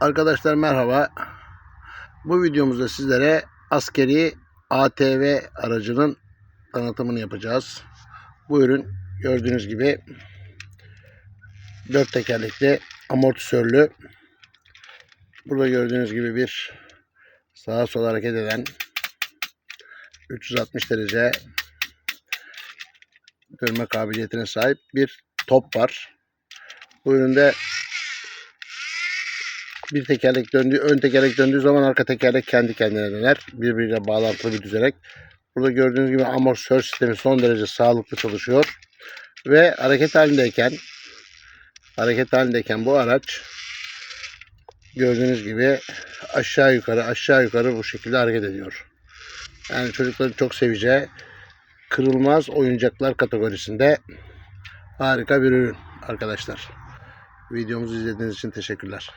Arkadaşlar merhaba. Bu videomuzda sizlere askeri ATV aracının tanıtımını yapacağız. Bu ürün gördüğünüz gibi dört tekerlekli amortisörlü. Burada gördüğünüz gibi bir sağa sola hareket eden 360 derece dönme kabiliyetine sahip bir top var. Bu üründe bir tekerlek döndüğü, ön tekerlek döndüğü zaman arka tekerlek kendi kendine döner. Birbiriyle bağlantılı bir düzenek. Burada gördüğünüz gibi amortisör sistemi son derece sağlıklı çalışıyor. Ve hareket halindeyken hareket halindeyken bu araç gördüğünüz gibi aşağı yukarı aşağı yukarı bu şekilde hareket ediyor. Yani çocukların çok seveceği kırılmaz oyuncaklar kategorisinde harika bir ürün arkadaşlar. Videomuzu izlediğiniz için teşekkürler.